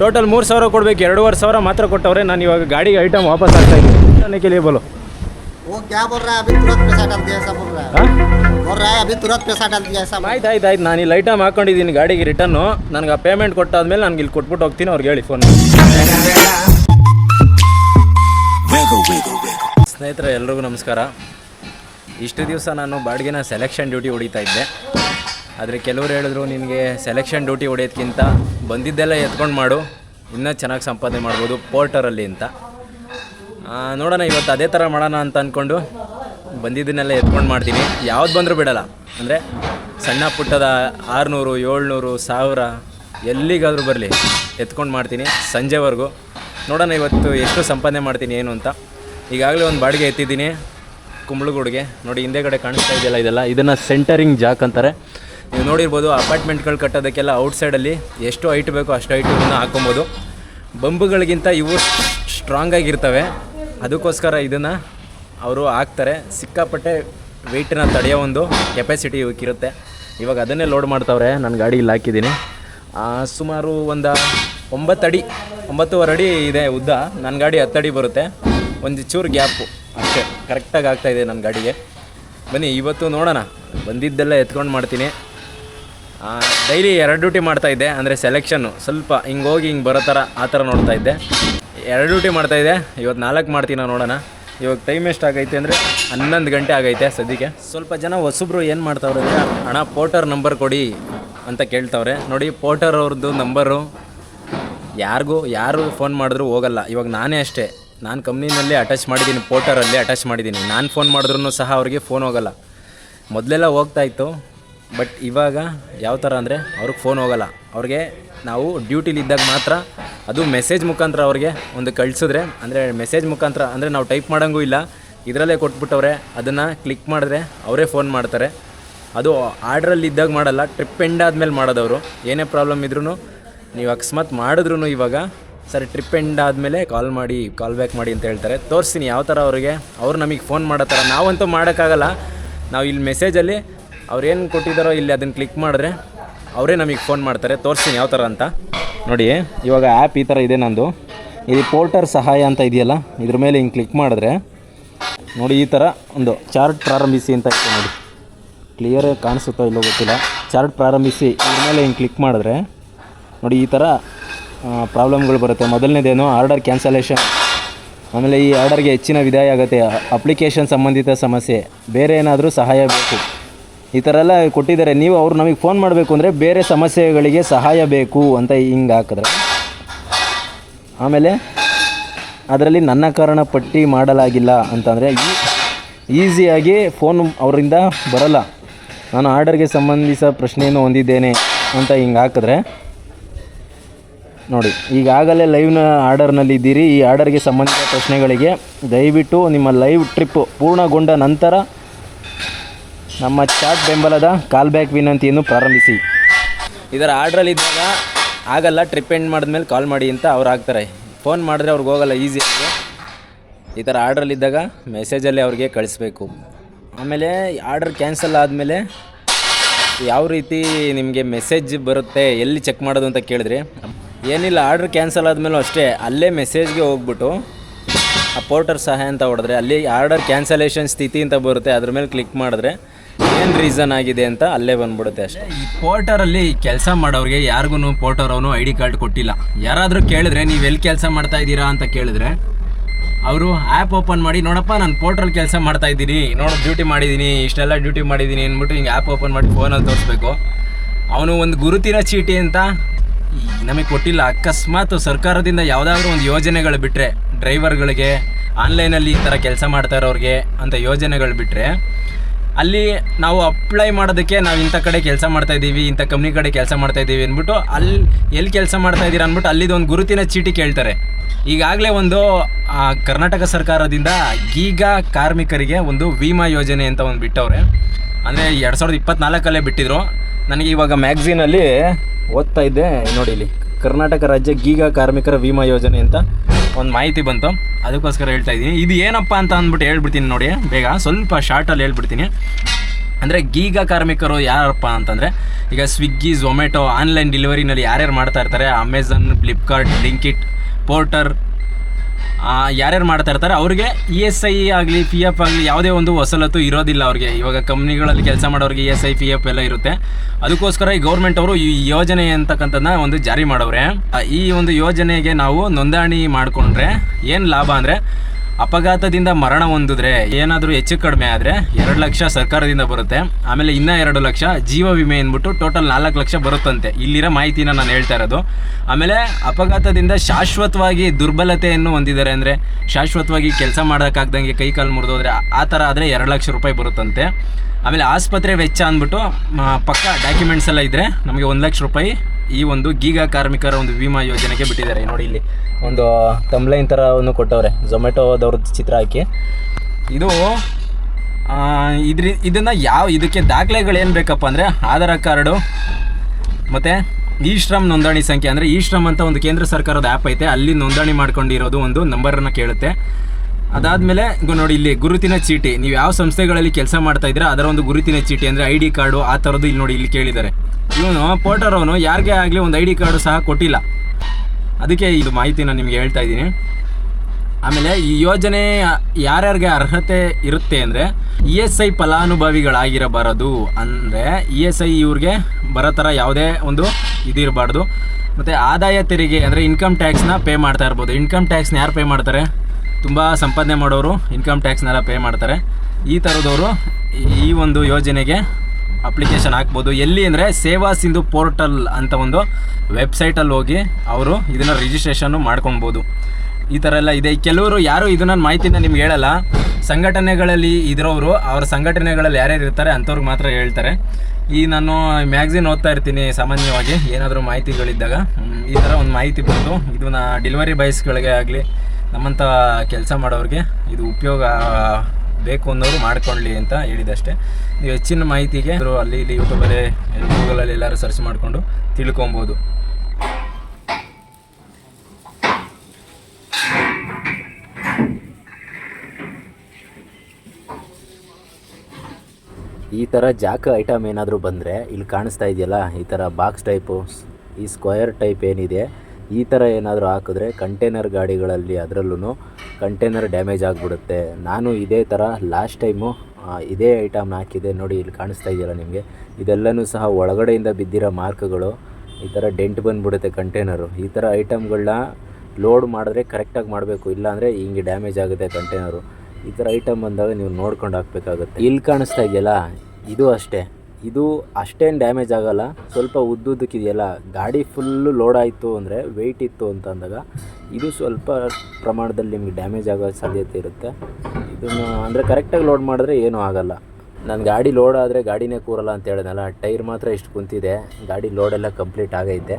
Total ಮೂರು ಸಾವಿರ ಕೊಡಬೇಕು ಎರಡೂವರೆ ಸಾವಿರ ಮಾತ್ರ ಕೊಟ್ಟವ್ರೆ ನಾನು ಇವಾಗ ಗಾಡಿಗೆ ಐಟಮ್ ವಾಪಸ್ ಆಗ್ತಾ ಇದ್ದೀನಿ ಕೇಳಿ ಬೋಲು वो क्या बोल रहा है अभी तुरंत पैसा डाल दिया ऐसा बोल रहा है ಹಾಂ बोल रहा है अभी तुरंत पैसा डाल दिया ऐसा बोल ಆಯ್ತು ಆಯ್ತು ಆಯ್ತು ನಾನು ಇಲ್ಲಿ ಐಟಮ್ ಹಾಕೊಂಡಿದ್ದೀನಿ ಗಾಡಿಗೆ ರಿಟರ್ನು ನನಗೆ ಆ ಪೇಮೆಂಟ್ ಕೊಟ್ಟಾದ್ಮೇಲೆ ನನಗೆ ಇಲ್ಲಿ ಕೊಟ್ಬಿಟ್ಟು ಹೋಗ್ತೀನಿ ಅವ್ರಿಗೆ ಹೇಳಿ ಫೋನ್ ಸ್ನೇಹಿತರೆ ಎಲ್ರಿಗೂ ನಮಸ್ಕಾರ ಇಷ್ಟು ದಿವಸ ನಾನು ಬಾಡಿಗೆನ ಸೆಲೆಕ್ಷನ್ ಡ್ಯೂಟಿ ಹೊಡಿತಾ ಇದ್ದೆ ಆದರೆ ಕೆಲವರು ಹೇಳಿದ್ರು ನಿನಗೆ ಸೆಲೆಕ್ಷನ್ ಡ್ಯೂಟಿ ಹೊಡೆಯೋದ್ಕಿಂತ ಬಂದಿದ್ದೆಲ್ಲ ಎತ್ಕೊಂಡು ಮಾಡು. ಇನ್ನೂ ಚೆನ್ನಾಗಿ ಸಂಪಾದನೆ ಮಾಡ್ಬೋದು ಪೋರ್ಟರಲ್ಲಿ ಅಂತ. ನೋಡೋಣ ಇವತ್ತು ಅದೇ ಥರ ಮಾಡೋಣ ಅಂತ ಅಂದ್ಕೊಂಡು ಬಂದಿದ್ದನ್ನೆಲ್ಲ ಎತ್ಕೊಂಡು ಮಾಡ್ತೀನಿ. ಯಾವ್ದು ಬಂದರೂ ಬಿಡಲ್ಲ. ಅಂದರೆ ಸಣ್ಣ ಪುಟ್ಟದ ಆರುನೂರು, ಏಳ್ನೂರು, ಸಾವಿರ ಎಲ್ಲಿಗಾದರೂ ಬರಲಿ ಎತ್ಕೊಂಡು ಮಾಡ್ತೀನಿ ಸಂಜೆವರೆಗೂ. ನೋಡೋಣ ಇವತ್ತು ಎಷ್ಟು ಸಂಪಾದನೆ ಮಾಡ್ತೀನಿ ಏನು ಅಂತ. ಈಗಾಗಲೇ ಒಂದು ಬಾಡಿಗೆ ಎತ್ತಿದ್ದೀನಿ ಕುಂಬಳಗೂಡಿಗೆ. ನೋಡಿ ಹಿಂದೆಗಡೆ ಕಾಣಿಸ್ತಾ ಇದೆಯಲ್ಲ ಇದೆಲ್ಲ. ಇದನ್ನು ಸೆಂಟರಿಂಗ್ ಜಾಕ್ ಅಂತಾರೆ. ನೀವು ನೋಡಿರ್ಬೋದು ಅಪಾರ್ಟ್ಮೆಂಟ್ಗಳು ಕಟ್ಟೋದಕ್ಕೆಲ್ಲ ಔಟ್ಸೈಡಲ್ಲಿ ಎಷ್ಟು ಹೈಟ್ ಬೇಕೋ ಅಷ್ಟು ಹೈಟನ್ನು ಹಾಕೊಬೋದು. ಬಂಬುಗಳಿಗಿಂತ ಇವು ಸ್ಟ್ರಾಂಗ್ ಆಗಿರ್ತವೆ ಅದಕ್ಕೋಸ್ಕರ ಇದನ್ನು ಅವರು ಹಾಕ್ತಾರೆ. ಸಿಕ್ಕಾಪಟ್ಟೆ ವೆಯ್ಟನ್ನ ತಡೆಯೋ ಒಂದು ಕೆಪಾಸಿಟಿ ಇವಕ್ಕಿರುತ್ತೆ ಇವಾಗ ಅದನ್ನೇ ಲೋಡ್ ಮಾಡ್ತಾವ್ರೆ. ನಾನು ಗಾಡಿ ಇಲ್ಲಿ ಹಾಕಿದ್ದೀನಿ. ಸುಮಾರು ಒಂದು ಒಂಬತ್ತು ಅಡಿ, ಒಂಬತ್ತುವರೆ ಅಡಿ ಇದೆ ಉದ್ದ. ನನ್ನ ಗಾಡಿ ಹತ್ತು ಅಡಿ ಬರುತ್ತೆ. ಒಂದು ಚೂರು ಗ್ಯಾಪು ಅಷ್ಟೇ. ಕರೆಕ್ಟಾಗಿ ಆಗ್ತಾಯಿದೆ ನನ್ನ ಗಾಡಿಗೆ. ಬನ್ನಿ, ಇವತ್ತು ನೋಡೋಣ. ಬಂದಿದ್ದೆಲ್ಲ ಎತ್ಕೊಂಡು ಮಾಡ್ತೀನಿ. ಡೈಲಿ ಎರಡು ಡ್ಯೂಟಿ ಮಾಡ್ತಾ ಇದ್ದೆ, ಅಂದರೆ ಸೆಲೆಕ್ಷನ್ನು ಸ್ವಲ್ಪ ಹಿಂಗೆ ಹೋಗಿ ಹಿಂಗೆ ಬರೋ ಥರ ಆ ಥರ ನೋಡ್ತಾ ಇದ್ದೆ. ಎರಡು ಡ್ಯೂಟಿ ಮಾಡ್ತಾ ಇದ್ದೆ ಇವತ್ತು ನಾಲ್ಕು ಮಾಡ್ತೀನಿ ನೋಡೋಣ. ಇವಾಗ ಟೈಮ್ ಎಷ್ಟು ಆಗೈತೆ ಅಂದರೆ ಹನ್ನೊಂದು ಗಂಟೆ ಆಗೈತೆ ಸದ್ಯಕ್ಕೆ. ಸ್ವಲ್ಪ ಜನ ಹೊಸಬ್ರು ಏನು ಮಾಡ್ತಾವ್ರೆ ಅಂದರೆ ಹಣ ಪೋಟರ್ ನಂಬರ್ ಕೊಡಿ ಅಂತ ಕೇಳ್ತಾವ್ರೆ. ನೋಡಿ ಪೋಟರ್ ಅವ್ರದ್ದು ನಂಬರು ಯಾರಿಗೂ, ಯಾರು ಫೋನ್ ಮಾಡಿದ್ರು ಹೋಗಲ್ಲ. ಇವಾಗ ನಾನೇ ಅಷ್ಟೇ. ನಾನು ಕಂಪ್ನಿನಲ್ಲಿ ಅಟ್ಯಾಚ್ ಮಾಡಿದ್ದೀನಿ ಪೋಟರಲ್ಲಿ ಅಟ್ಯಾಚ್ ಮಾಡಿದ್ದೀನಿ. ನಾನು ಫೋನ್ ಮಾಡಿದ್ರೂ ಸಹ ಅವ್ರಿಗೆ ಫೋನ್ ಹೋಗಲ್ಲ. ಮೊದಲೆಲ್ಲ ಹೋಗ್ತಾ ಇತ್ತು. ಬಟ್ ಇವಾಗ ಯಾವ ಥರ ಅಂದರೆ ಅವ್ರಿಗೆ ಫೋನ್ ಹೋಗಲ್ಲ. ಅವ್ರಿಗೆ ನಾವು ಡ್ಯೂಟಿಲಿದ್ದಾಗ ಮಾತ್ರ ಅದು ಮೆಸೇಜ್ ಮುಖಾಂತರ ಅವ್ರಿಗೆ ಒಂದು ಕಳಿಸಿದ್ರೆ, ಅಂದರೆ ಮೆಸೇಜ್ ಮುಖಾಂತರ ಅಂದರೆ ನಾವು ಟೈಪ್ ಮಾಡೋಂಗೂ ಇಲ್ಲ. ಇದರಲ್ಲೇ ಕೊಟ್ಬಿಟ್ಟವ್ರೆ, ಅದನ್ನು ಕ್ಲಿಕ್ ಮಾಡಿದ್ರೆ ಅವರೇ ಫೋನ್ ಮಾಡ್ತಾರೆ. ಅದು ಆರ್ಡ್ರಲ್ಲಿ ಇದ್ದಾಗ ಮಾಡಲ್ಲ ಟ್ರಿಪ್ ಎಂಡ್ ಆದಮೇಲೆ ಮಾಡೋದವರು. ಏನೇ ಪ್ರಾಬ್ಲಮ್ ಇದ್ರೂ ನೀವು ಅಕಸ್ಮಾತ್ ಮಾಡಿದ್ರು ಇವಾಗ, ಸರಿ ಟ್ರಿಪ್ ಎಂಡ್ ಆದಮೇಲೆ ಕಾಲ್ ಮಾಡಿ ಕಾಲ್ ಬ್ಯಾಕ್ ಮಾಡಿ ಅಂತ ಹೇಳ್ತಾರೆ. ತೋರಿಸ್ತೀನಿ ಯಾವ ಥರ ಅವರಿಗೆ. ಅವ್ರು ನಮಗೆ ಫೋನ್ ಮಾಡೋ ಥರ ನಾವಂತೂ ಮಾಡೋಕ್ಕಾಗಲ್ಲ. ನಾವು ಇಲ್ಲಿ ಮೆಸೇಜಲ್ಲಿ ಅವ್ರು ಏನು ಕೊಟ್ಟಿದ್ದಾರೋ ಇಲ್ಲಿ ಅದನ್ನು ಕ್ಲಿಕ್ ಮಾಡಿದ್ರೆ ಅವರೇ ನಮಗೆ ಫೋನ್ ಮಾಡ್ತಾರೆ. ತೋರಿಸ್ತೀನಿ ಯಾವ ಥರ ಅಂತ. ನೋಡಿ, ಇವಾಗ ಆ್ಯಪ್ ಈ ಥರ ಇದೆ ನಂದು. ಇಲ್ಲಿ ಪೋರ್ಟರ್ ಸಹಾಯ ಅಂತ ಇದೆಯಲ್ಲ, ಇದ್ರ ಮೇಲೆ ಹಿಂಗೆ ಕ್ಲಿಕ್ ಮಾಡಿದ್ರೆ, ನೋಡಿ ಈ ಥರ ಒಂದು ಚಾರ್ಟ್ ಪ್ರಾರಂಭಿಸಿ ಅಂತ ಇದೆ ನೋಡಿ. ಕ್ಲಿಯರ್ ಕಾಣಿಸುತ್ತೋ ಇಲ್ಲೋ ಗೊತ್ತಿಲ್ಲ. ಚಾರ್ಟ್ ಪ್ರಾರಂಭಿಸಿ, ಇದ್ರ ಮೇಲೆ ಹಿಂಗೆ ಕ್ಲಿಕ್ ಮಾಡಿದ್ರೆ, ನೋಡಿ ಈ ಥರ ಪ್ರಾಬ್ಲಮ್ಗಳು ಬರುತ್ತೆ. ಮೊದಲನೇದೇನು ಆರ್ಡರ್ ಕ್ಯಾನ್ಸಲೇಷನ್ ಆಮೇಲೆ ಈ ಆರ್ಡರ್ಗೆ ಹೆಚ್ಚಿನ ವಿದಾಯ ಆಗುತ್ತೆ. ಅಪ್ಲಿಕೇಶನ್ ಸಂಬಂಧಿತ ಸಮಸ್ಯೆ. ಬೇರೆ ಏನಾದರೂ ಸಹಾಯ ಬೇಕು. ಈ ಥರ ಎಲ್ಲ ಕೊಟ್ಟಿದ್ದಾರೆ. ನೀವು ಅವ್ರು ನಮಗೆ ಫೋನ್ ಮಾಡಬೇಕು ಅಂದರೆ ಬೇರೆ ಸಮಸ್ಯೆಗಳಿಗೆ ಸಹಾಯ ಬೇಕು ಅಂತ ಹಿಂಗೆ ಹಾಕಿದ್ರೆ. ಆಮೇಲೆ ಅದರಲ್ಲಿ ನನ್ನ ಕಾರಣ ಪಟ್ಟಿ ಮಾಡಲಾಗಿಲ್ಲ ಅಂತಂದರೆ ಈಸಿಯಾಗಿ ಫೋನ್ ಅವರಿಂದ ಬರಲ್ಲ. ನಾನು ಆರ್ಡರ್ಗೆ ಸಂಬಂಧಿಸ ಪ್ರಶ್ನೆಯನ್ನು ಹೊಂದಿದ್ದೇನೆ ಅಂತ ಹಿಂಗೆ ಹಾಕಿದ್ರೆ. ನೋಡಿ, ಈಗಾಗಲೇ ಲೈವ್ನ ಆರ್ಡರ್ನಲ್ಲಿ ಇದ್ದೀರಿ ಈ ಆರ್ಡರ್ಗೆ ಸಂಬಂಧಿಸಿದ ಪ್ರಶ್ನೆಗಳಿಗೆ ದಯವಿಟ್ಟು ನಿಮ್ಮ ಲೈವ್ ಟ್ರಿಪ್ ಪೂರ್ಣಗೊಂಡ ನಂತರ ನಮ್ಮ ಚಾಟ್ ಬೆಂಬಲದ ಕಾಲ್ ಬ್ಯಾಕ್ ವಿನಂತಿಯನ್ನು ಪ್ರಾರಂಭಿಸಿ. ಇದರ ಆರ್ಡ್ರಲ್ಲಿ ಇದ್ದಾಗ ಆಗಲ್ಲ ಟ್ರಿಪ್ ಎಂಡ್ ಮಾಡಿದ್ಮೇಲೆ ಕಾಲ್ ಮಾಡಿ ಅಂತ ಅವ್ರು ಹಾಕ್ತಾರೆ ಫೋನ್ ಮಾಡಿದ್ರೆ ಅವ್ರಿಗೆ ಹೋಗಲ್ಲ ಈಸಿಯಾಗಿ ಈ ಥರ ಆರ್ಡ್ರಲ್ಲಿದ್ದಾಗ ಮೆಸೇಜಲ್ಲಿ ಅವ್ರಿಗೆ ಕಳಿಸ್ಬೇಕು. ಆಮೇಲೆ ಆರ್ಡ್ರ್ ಕ್ಯಾನ್ಸಲ್ ಆದಮೇಲೆ ಯಾವ ರೀತಿ ನಿಮಗೆ ಮೆಸೇಜ್ ಬರುತ್ತೆ, ಎಲ್ಲಿ ಚೆಕ್ ಮಾಡೋದು ಅಂತ ಕೇಳಿದ್ರೆ, ಏನಿಲ್ಲ ಆರ್ಡ್ರ್ ಕ್ಯಾನ್ಸಲ್ ಆದಮೇಲೂ ಅಷ್ಟೇ, ಅಲ್ಲೇ ಮೆಸೇಜ್ಗೆ ಹೋಗ್ಬಿಟ್ಟು ಆ ಪೋರ್ಟರ್ ಸಹಾಯ ಅಂತ ಹೊಡೆದ್ರೆ, ಅಲ್ಲಿ ಆರ್ಡರ್ ಕ್ಯಾನ್ಸಲೇಷನ್ ಸ್ಥಿತಿ ಅಂತ ಬರುತ್ತೆ, ಅದ್ರ ಮೇಲೆ ಕ್ಲಿಕ್ ಮಾಡಿದ್ರೆ ಏನು ರೀಸನ್ ಆಗಿದೆ ಅಂತ ಅಲ್ಲೇ ಬಂದ್ಬಿಡುತ್ತೆ ಅಷ್ಟೇ. ಈ ಪೋರ್ಟರಲ್ಲಿ ಕೆಲಸ ಮಾಡೋರಿಗೆ ಯಾರಿಗೂ ಪೋರ್ಟರ್ ಅವನು ಐ ಡಿ ಕಾರ್ಡ್ ಕೊಟ್ಟಿಲ್ಲ. ಯಾರಾದರೂ ಕೇಳಿದ್ರೆ ನೀವು ಎಲ್ಲಿ ಕೆಲಸ ಮಾಡ್ತಾ ಇದ್ದೀರಾ ಅಂತ ಕೇಳಿದ್ರೆ, ಅವರು ಆ್ಯಪ್ ಓಪನ್ ಮಾಡಿ, ನೋಡಪ್ಪ, ನಾನು ಪೋರ್ಟಲ್ ಕೆಲಸ ಮಾಡ್ತಾ ಇದ್ದೀನಿ, ನೋಡು ಡ್ಯೂಟಿ ಮಾಡಿದ್ದೀನಿ, ಇಷ್ಟೆಲ್ಲ ಡ್ಯೂಟಿ ಮಾಡಿದ್ದೀನಿ ಅಂದ್ಬಿಟ್ಟು ಹಿಂಗೆ ಆ್ಯಪ್ ಓಪನ್ ಮಾಡಿ ಫೋನಲ್ಲಿ ತೋರಿಸ್ಬೇಕು. ಅವನು ಒಂದು ಗುರುತಿನ ಚೀಟಿ ಅಂತ ನಮಗೆ ಕೊಟ್ಟಿಲ್ಲ. ಅಕಸ್ಮಾತ್ ಸರ್ಕಾರದಿಂದ ಯಾವುದಾದ್ರೂ ಒಂದು ಯೋಜನೆಗಳು ಬಿಟ್ಟರೆ ಡ್ರೈವರ್ಗಳಿಗೆ ಆನ್ಲೈನಲ್ಲಿ ಈ ಥರ ಕೆಲಸ ಮಾಡ್ತಾ ಇರೋರಿಗೆ ಅಂತ ಯೋಜನೆಗಳು ಬಿಟ್ಟರೆ ಅಲ್ಲಿ ನಾವು ಅಪ್ಲೈ ಮಾಡೋದಕ್ಕೆ ನಾವು ಇಂಥ ಕಡೆ ಕೆಲಸ ಮಾಡ್ತಾ ಇದ್ದೀವಿ, ಇಂಥ ಕಂಪ್ನಿ ಕಡೆ ಕೆಲಸ ಮಾಡ್ತಾ ಇದ್ದೀವಿ ಅಂದ್ಬಿಟ್ಟು ಅಲ್ಲಿ ಎಲ್ಲಿ ಕೆಲಸ ಮಾಡ್ತಾ ಇದ್ದೀರಾ ಅಂದ್ಬಿಟ್ಟು ಅಲ್ಲಿದ್ದು ಒಂದು ಗುರುತಿನ ಚೀಟಿ ಕೇಳ್ತಾರೆ. ಈಗಾಗಲೇ ಒಂದು ಕರ್ನಾಟಕ ಸರ್ಕಾರದಿಂದ ಗೀಗ ಕಾರ್ಮಿಕರಿಗೆ ಒಂದು ವಿಮಾ ಯೋಜನೆ ಅಂತ ಒಂದು ಬಿಟ್ಟವ್ರೆ. ಅಂದರೆ ಎರಡು ಸಾವಿರದ ಇಪ್ಪತ್ನಾಲ್ಕಲ್ಲೇ ಬಿಟ್ಟಿದ್ರು. ನನಗೆ ಇವಾಗ ಮ್ಯಾಗ್ಝೀನಲ್ಲಿ ಓದ್ತಾ ಇದ್ದೆ, ನೋಡಿ ಇಲ್ಲಿ. ಕರ್ನಾಟಕ ರಾಜ್ಯ ಗೀಗ ಕಾರ್ಮಿಕರ ವಿಮಾ ಯೋಜನೆ ಅಂತ. ಒಂದು ಮಾಹಿತಿ ಬಂತು. ಅದಕ್ಕೋಸ್ಕರ ಹೇಳ್ತಾ ಇದ್ದೀನಿ. ಇದು ಏನಪ್ಪ ಅಂತ ಅಂದ್ಬಿಟ್ಟು ಹೇಳ್ಬಿಡ್ತೀನಿ ನೋಡಿ. ಬೇಗ ಸ್ವಲ್ಪ ಶಾರ್ಟಲ್ಲಿ ಹೇಳ್ಬಿಡ್ತೀನಿ. ಅಂದರೆ ಗೀಗ ಕಾರ್ಮಿಕರು ಯಾರಪ್ಪ ಅಂತಂದರೆ, ಈಗ ಸ್ವಿಗ್ಗಿ ಝೊಮ್ಯಾಟೊ ಆನ್ಲೈನ್ ಡೆಲಿವರಿನಲ್ಲಿ ಯಾರ್ಯಾರು ಮಾಡ್ತಾ ಇರ್ತಾರೆ ಅಮೆಝಾನ್ ಫ್ಲಿಪ್ಕಾರ್ಟ್ ಲಿಂಕಿಟ್ ಪೋರ್ಟರ್ ಯಾರ್ಯಾರು ಮಾಡ್ತಾ ಇರ್ತಾರೆ, ಅವ್ರಿಗೆ ಇ ಎಸ್ ಐ ಆಗಲಿ ಪಿ ಎಫ್ ಆಗಲಿ ಯಾವುದೇ ಒಂದು ವಸಲತ್ತು ಇರೋದಿಲ್ಲ ಅವ್ರಿಗೆ. ಇವಾಗ ಕಂಪ್ನಿಗಳಲ್ಲಿ ಕೆಲಸ ಮಾಡೋರಿಗೆ E S I P F ಎಲ್ಲ ಇರುತ್ತೆ. ಅದಕ್ಕೋಸ್ಕರ ಈ ಗೌರ್ಮೆಂಟ್ ಅವರು ಈ ಯೋಜನೆ ಅಂತಕ್ಕಂಥದ್ದನ್ನ ಒಂದು ಜಾರಿ ಮಾಡವ್ರೆ. ಈ ಒಂದು ಯೋಜನೆಗೆ ನಾವು ನೋಂದಣಿ ಮಾಡಿಕೊಂಡ್ರೆ ಏನು ಲಾಭ ಅಂದರೆ ಅಪಘಾತದಿಂದ ಮರಣ ಹೊಂದಿದ್ರೆ ಏನಾದರೂ ಹೆಚ್ಚು ಕಡಿಮೆ ಆದರೆ ಎರಡು ಲಕ್ಷ ಸರ್ಕಾರದಿಂದ ಬರುತ್ತೆ. ಆಮೇಲೆ ಇನ್ನೂ ಎರಡು ಲಕ್ಷ ಜೀವ ವಿಮೆ ಅಂದ್ಬಿಟ್ಟು ಟೋಟಲ್ ನಾಲ್ಕು ಲಕ್ಷ ಬರುತ್ತಂತೆ. ಇಲ್ಲಿರೋ ಮಾಹಿತಿನ ನಾನು ಹೇಳ್ತಾ ಇರೋದು. ಆಮೇಲೆ ಅಪಘಾತದಿಂದ ಶಾಶ್ವತವಾಗಿ ದುರ್ಬಲತೆಯನ್ನು ಹೊಂದಿದ್ದಾರೆ ಅಂದರೆ ಶಾಶ್ವತವಾಗಿ ಕೆಲಸ ಮಾಡೋಕ್ಕಾಗ್ದಂಗೆ ಕೈ ಕಾಲು ಮುರಿದೋದ್ರೆ ಆ ಥರ ಆದರೆ ಎರಡು ಲಕ್ಷ ರೂಪಾಯಿ ಬರುತ್ತಂತೆ. ಆಮೇಲೆ ಆಸ್ಪತ್ರೆ ವೆಚ್ಚ ಅಂದ್ಬಿಟ್ಟು ಪಕ್ಕ ಡಾಕ್ಯುಮೆಂಟ್ಸ್ ಎಲ್ಲ ಇದ್ದರೆ ನಮಗೆ ಒಂದು ಲಕ್ಷ ರೂಪಾಯಿ ಈ ಒಂದು ಗೀಗ ಕಾರ್ಮಿಕರ ಒಂದು ವಿಮಾ ಯೋಜನೆಗೆ ಬಿಟ್ಟಿದ್ದಾರೆ. ನೋಡಿ ಇಲ್ಲಿ ಒಂದು ತಮ್ಲೈನ್ ಥರ ಒಂದು ಕೊಟ್ಟವ್ರೆ. ಝೊಮ್ಯಾಟೋದವ್ರದ್ದು ಚಿತ್ರ ಹಾಕಿ. ಇದು ಇದ್ರ, ಇದನ್ನು ಯಾವ, ಇದಕ್ಕೆ ದಾಖಲೆಗಳು ಏನು ಬೇಕಪ್ಪ ಅಂದರೆ ಆಧಾರ್ ಕಾರ್ಡು ಮತ್ತು ಇ ಶ್ರಮ್ ನೋಂದಣಿ ಸಂಖ್ಯೆ ಅಂದರೆ ಇ ಶ್ರಮ್ ಅಂತ ಒಂದು ಕೇಂದ್ರ ಸರ್ಕಾರದ ಆ್ಯಪ್ ಐತೆ. ಅಲ್ಲಿ ನೋಂದಣಿ ಮಾಡ್ಕೊಂಡಿರೋದು ಒಂದು ನಂಬರನ್ನು ಕೇಳುತ್ತೆ. ಅದಾದಮೇಲೆ ನೋಡಿ ಇಲ್ಲಿ ಗುರುತಿನ ಚೀಟಿ. ನೀವು ಯಾವ ಸಂಸ್ಥೆಗಳಲ್ಲಿ ಕೆಲಸ ಮಾಡ್ತಾ ಇದ್ದೀರಾ, ಅದರ ಒಂದು ಗುರುತಿನ ಚೀಟಿ ಅಂದರೆ ಐ ಡಿ ಕಾರ್ಡು ಆ ಥರದ್ದು ಇಲ್ಲಿ ನೋಡಿ ಇಲ್ಲಿ ಕೇಳಿದ್ದಾರೆ. ಇವನು ಪೋರ್ಟರ್ ಅವನು, ಯಾರಿಗೇ ಆಗಲಿ ಒಂದು ಐ ಡಿ ಕಾರ್ಡು ಸಹ ಕೊಟ್ಟಿಲ್ಲ. ಅದಕ್ಕೆ ಇದು ಮಾಹಿತಿ ನಾನು ನಿಮಗೆ ಹೇಳ್ತಾ ಇದ್ದೀನಿ. ಆಮೇಲೆ ಈ ಯೋಜನೆ ಯಾರ್ಯಾರಿಗೆ ಅರ್ಹತೆ ಇರುತ್ತೆ ಅಂದರೆ ಇ ಎಸ್ ಐ ಫಲಾನುಭವಿಗಳಾಗಿರಬಾರದು ಅಂದರೆ ಇ ಎಸ್ ಐ ಇವ್ರಿಗೆ ಬರೋ ಥರ ಯಾವುದೇ ಒಂದು ಇದಿರಬಾರ್ದು. ಮತ್ತು ಆದಾಯ ತೆರಿಗೆ ಅಂದರೆ ಇನ್ಕಮ್ ಟ್ಯಾಕ್ಸ್ನ ಪೇ ಮಾಡ್ತಾ ಇರ್ಬೋದು. ಇನ್ಕಮ್ ಟ್ಯಾಕ್ಸ್ನ ಯಾರು ಪೇ ಮಾಡ್ತಾರೆ? ತುಂಬ ಸಂಪಾದನೆ ಮಾಡೋರು ಇನ್ಕಮ್ ಟ್ಯಾಕ್ಸ್ನೆಲ್ಲ ಪೇ ಮಾಡ್ತಾರೆ. ಈ ಥರದವರು ಈ ಒಂದು ಯೋಜನೆಗೆ ಅಪ್ಲಿಕೇಶನ್ ಹಾಕ್ಬೋದು. ಎಲ್ಲಿ ಅಂದರೆ ಸೇವಾ ಸಿಂಧು ಪೋರ್ಟಲ್ ಅಂತ ಒಂದು ವೆಬ್ಸೈಟಲ್ಲಿ ಹೋಗಿ ಅವರು ಇದನ್ನು ರಿಜಿಸ್ಟ್ರೇಷನ್ನು ಮಾಡ್ಕೊಬೋದು ಈ ಥರ ಎಲ್ಲ ಇದೆ. ಕೆಲವರು ಯಾರು ಇದನ್ನ ಮಾಹಿತಿನ ನಿಮ್ಗೆ ಹೇಳಲ್ಲ. ಸಂಘಟನೆಗಳಲ್ಲಿ ಇದ್ರವರು, ಅವ್ರ ಸಂಘಟನೆಗಳಲ್ಲಿ ಯಾರ್ಯಾರು ಇರ್ತಾರೆ ಅಂಥವ್ರಿಗೆ ಮಾತ್ರ ಹೇಳ್ತಾರೆ. ಈ ನಾನು ಮ್ಯಾಗ್ಝಿನ್ ಓದ್ತಾ ಇರ್ತೀನಿ ಸಾಮಾನ್ಯವಾಗಿ. ಏನಾದರೂ ಮಾಹಿತಿಗಳಿದ್ದಾಗ ಈ ಥರ ಒಂದು ಮಾಹಿತಿ ಬಂತು ಇದನ್ನ ಡೆಲಿವರಿ ಬಾಯ್ಸ್ಗಳಿಗೆ ಆಗಲಿ ನಮ್ಮಂಥ ಕೆಲಸ ಮಾಡೋರಿಗೆ ಇದು ಉಪಯೋಗ ಬೇಕು ಅನ್ನೋರು ಮಾಡ್ಕೊಳ್ಳಿ ಅಂತ ಹೇಳಿದಷ್ಟೇ. ನೀವು ಹೆಚ್ಚಿನ ಮಾಹಿತಿಗೆ ಅಲ್ಲಿ ಇಲ್ಲಿ ಯೂಟ್ಯೂಬಲ್ಲಿ ಗೂಗಲಲ್ಲಿ ಎಲ್ಲರೂ ಸರ್ಚ್ ಮಾಡಿಕೊಂಡು ತಿಳ್ಕೊಬೋದು. ಈ ಥರ ಜಾಕ ಐಟಮ್ ಏನಾದರೂ ಬಂದರೆ ಇಲ್ಲಿ ಕಾಣಿಸ್ತಾ ಇದೆಯಲ್ಲ, ಈ ಥರ ಬಾಕ್ಸ್ ಟೈಪು ಈ ಸ್ಕ್ವಯರ್ ಟೈಪ್ ಏನಿದೆ ಈ ಥರ ಏನಾದರೂ ಹಾಕಿದ್ರೆ ಕಂಟೈನರ್ ಗಾಡಿಗಳಲ್ಲಿ ಅದರಲ್ಲೂ ಕಂಟೈನರ್ ಡ್ಯಾಮೇಜ್ ಆಗಿಬಿಡುತ್ತೆ. ನಾನು ಇದೇ ಥರ ಲಾಸ್ಟ್ ಟೈಮು ಇದೇ ಐಟಮ್ ಹಾಕಿದೆ. ನೋಡಿ, ಇಲ್ಲಿ ಕಾಣಿಸ್ತಾ ಇದೆಯಲ್ಲ ನಿಮಗೆ? ಇದೆಲ್ಲನೂ ಸಹ ಒಳಗಡೆಯಿಂದ ಬಿದ್ದಿರೋ ಮಾರ್ಕ್ಗಳು. ಈ ಥರ ಡೆಂಟ್ ಬಂದುಬಿಡುತ್ತೆ ಕಂಟೈನರು. ಈ ಥರ ಐಟಮ್ಗಳನ್ನ ಲೋಡ್ ಮಾಡಿದ್ರೆ ಕರೆಕ್ಟಾಗಿ ಮಾಡಬೇಕು. ಇಲ್ಲಾಂದರೆ ಹಿಂಗೆ ಡ್ಯಾಮೇಜ್ ಆಗುತ್ತೆ ಕಂಟೈನರು. ಈ ಥರ ಐಟಮ್ ಬಂದಾಗ ನೀವು ನೋಡ್ಕೊಂಡು ಹಾಕ್ಬೇಕಾಗುತ್ತೆ. ಇಲ್ಲಿ ಕಾಣಿಸ್ತಾ ಇದೆಯಲ್ಲ? ಇದು ಅಷ್ಟೇ. ಇದು ಅಷ್ಟೇನು ಡ್ಯಾಮೇಜ್ ಆಗಲ್ಲ. ಸ್ವಲ್ಪ ಉದ್ದುದ್ದಕ್ಕಿದೆಯಲ್ಲ. ಗಾಡಿ ಫುಲ್ಲು ಲೋಡ್ ಆಯಿತು ಅಂದರೆ ವೆಯ್ಟ್ ಇತ್ತು ಅಂತ ಅಂದಾಗ ಇದು ಸ್ವಲ್ಪ ಪ್ರಮಾಣದಲ್ಲಿ ನಿಮಗೆ ಡ್ಯಾಮೇಜ್ ಆಗೋ ಸಾಧ್ಯತೆ ಇರುತ್ತೆ. ಇದನ್ನು ಅಂದರೆ ಕರೆಕ್ಟಾಗಿ ಲೋಡ್ ಮಾಡಿದ್ರೆ ಏನೂ ಆಗಲ್ಲ. ನನ್ನ ಗಾಡಿ ಲೋಡ್ ಆದರೆ ಗಾಡಿನೇ ಕೂರಲ್ಲ ಅಂತ ಹೇಳಿದ್ನಲ್ಲ. ಟೈರ್ ಮಾತ್ರ ಇಷ್ಟು ಕುಂತಿದೆ. ಗಾಡಿ ಲೋಡೆಲ್ಲ ಕಂಪ್ಲೀಟ್ ಆಗೈತೆ.